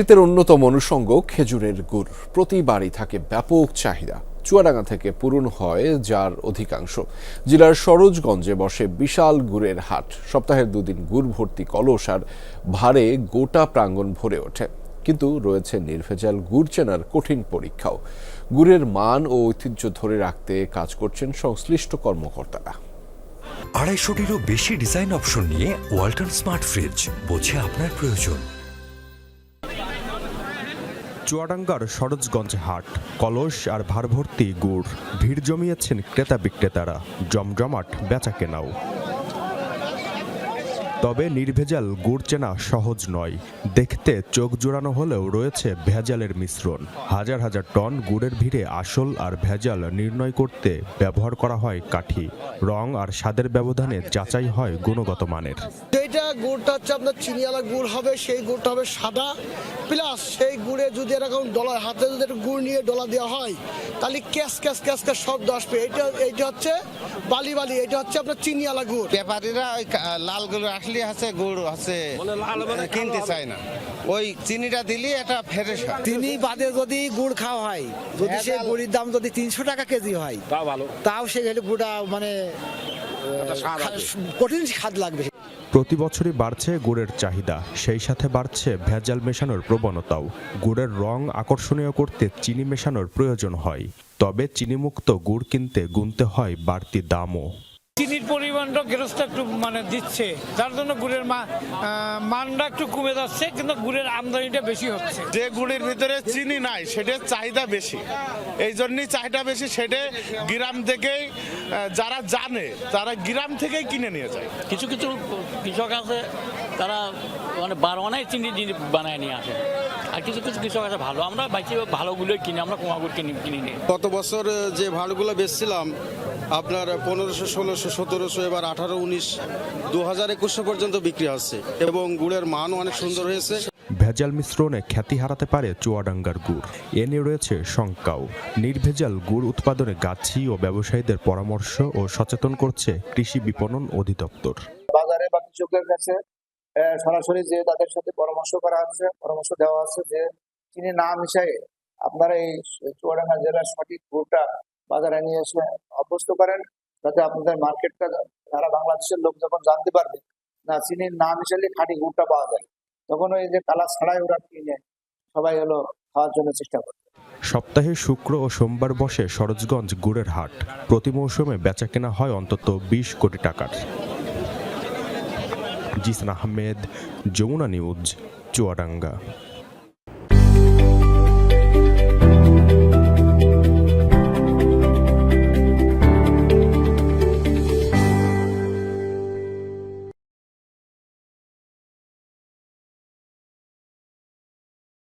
শীতের অন্যতম অনুষঙ্গ খেজুরের গুড়। প্রতি বাড়ি থাকে ব্যাপক চাহিদা। চুয়াডাঙ্গা থেকে পূরণ হয় যার অধিকাংশ। জেলার সরোজগঞ্জে বসে বিশাল গুড়ের হাট। সপ্তাহের দুদিন গুড় ভর্তি কলস আর ভারে গোটা প্রাঙ্গণ ভরে ওঠে। কিন্তু রয়েছে নির্ভেজাল গুড় চেনার কঠিন পরীক্ষাও। গুড়ের মান ও ঐতিহ্য ধরে রাখতে কাজ করছেন সংশ্লিষ্ট কর্মকর্তারা। আড়াইশোটিরও বেশি ডিজাইন অপশন নিয়ে ওয়ালটন স্মার্ট ফ্রিজ, বোঝে আপনার প্রয়োজন। চুয়াডাঙ্গার সরোজগঞ্জ হাট, কলস আর ভারভর্তি গুড়। ভিড় জমিয়েছেন ক্রেতা বিক্রেতারা, জমজমাট বেচা কেনাও। তবে নির্ভেজাল গুড় চেনা সহজ নয়। দেখতে চোখ জোড়ানো হলেও রয়েছে ভেজালের মিশ্রণ। হাজার হাজার টন গুড়ের ভিড়ে আসল আর ভেজাল নির্ণয় করতে ব্যবহার করা হয় কাঠি। রং আর স্বাদের ব্যবধানে যাচাই হয় গুণগত মানের। যেটা গুড়টা হচ্ছে আপনার চিনিওয়ালা গুড় হবে সেই গুড়টা হবে সাদা। প্লাস সেই গুড়ে যদি এরকম ডলা হাতে যদি একটু গুড় নিয়ে ডলা দেওয়া হয় তাহলে ক্যাশ ক্যাশ ক্যাশ ক্যাশ শব্দ আসবে এইটা এইটা হচ্ছে বালি বালি এটা হচ্ছে আপনার চিনিওয়ালা গুড়। ব্যাপারীরা ওই লালগুলো আসলে আছে গুড় আছে কিনতে চায় না। ওই চিনিটা দিলে এটা ফ্রেশ হয়। তিনি বাদে যদি গুড় খাওয়া হয় যদি সেই গুড়ির দাম যদি তিনশো টাকা কেজি হয় তাও ভালো। তাও হলে গুড়া মানে কঠিন স্বাদ লাগবে। প্রতি বছরই বাড়ছে গুড়ের চাহিদা। সেই সাথে বাড়ছে ভেজাল মেশানোর প্রবণতাও। গুড়ের রং আকর্ষণীয় করতে চিনি মেশানোর প্রয়োজন হয়। তবে চিনিমুক্ত গুড় কিনতে গুনতে হয় বাড়তি দামও। চিনির পরিমাণটা গেরস্ত একটু মানে দিচ্ছে। যার জন্য গুড়ের মা মানটা একটু কমে যাচ্ছে কিন্তু গুড়ের আমদানিটা বেশি হচ্ছে। যে গুড়ের ভিতরে চিনি নাই সেটার চাহিদা বেশি। এই জন্যই চাহিদা বেশি সেটা গ্রাম থেকেই যারা জানে তারা গ্রাম থেকেই কিনে নিয়ে যায়। কিছু কিছু কৃষক আছে তারা মানে বারোয়ানায় চিনি বানায় নিয়ে আসে। আর কিছু কিছু কৃষক আছে ভালো। আমরা বাইকে ভালোগুলোই কিনি আমরা কোমাগুলো কিনি কিনি নিই গত বছর যে ভাড়গুলো বেচছিলাম আপনার পনেরোশো ষোলোশো সতেরোশো এবার আঠারো উনিশ দু হাজার একুশশো পর্যন্ত বিক্রি হচ্ছে এবং গুড়ের মানও অনেক সুন্দর হয়েছে। ভেজাল মিশ্রণে খ্যাতি হারাতে পারে চুয়াডাঙ্গার গুড়। এ নিয়ে রয়েছে শঙ্কাও। নির্ভেজাল গুড় উৎপাদনে গাছি ও ব্যবসায়ীদের পরামর্শ ও সচেতন করছে কৃষি বিপণন অধিদপ্তর। বাজারে বা কৃষকের কাছে সরাসরি যে তাদের সাথে পরামর্শ করা হচ্ছে, পরামর্শ দেওয়া আছে যে চিনি না মিশাই আপনারা এই চুয়াডাঙ্গা জেলার সঠিক গুড়টা বাজারে নিয়ে এসে অভ্যস্ত করেন, যাতে আপনাদের মার্কেটটা সারা বাংলাদেশের লোক যখন জানতে পারবে না চিনি না মিশালে খাঁটি গুড়টা পাওয়া যায়। তখন ওই যে কালা ছাড়াই ওরা কিনে সবাই হলো খাওয়ার জন্য চেষ্টা করে সপ্তাহে শুক্র ও সোমবার বসে সরোজগঞ্জ গুড়ের হাট। প্রতি মৌসুমে বেচাকেনা হয় অন্তত বিশ কোটি টাকার। জিসান আহমেদ যমুনা নিউজ চুয়াডাঙ্গা।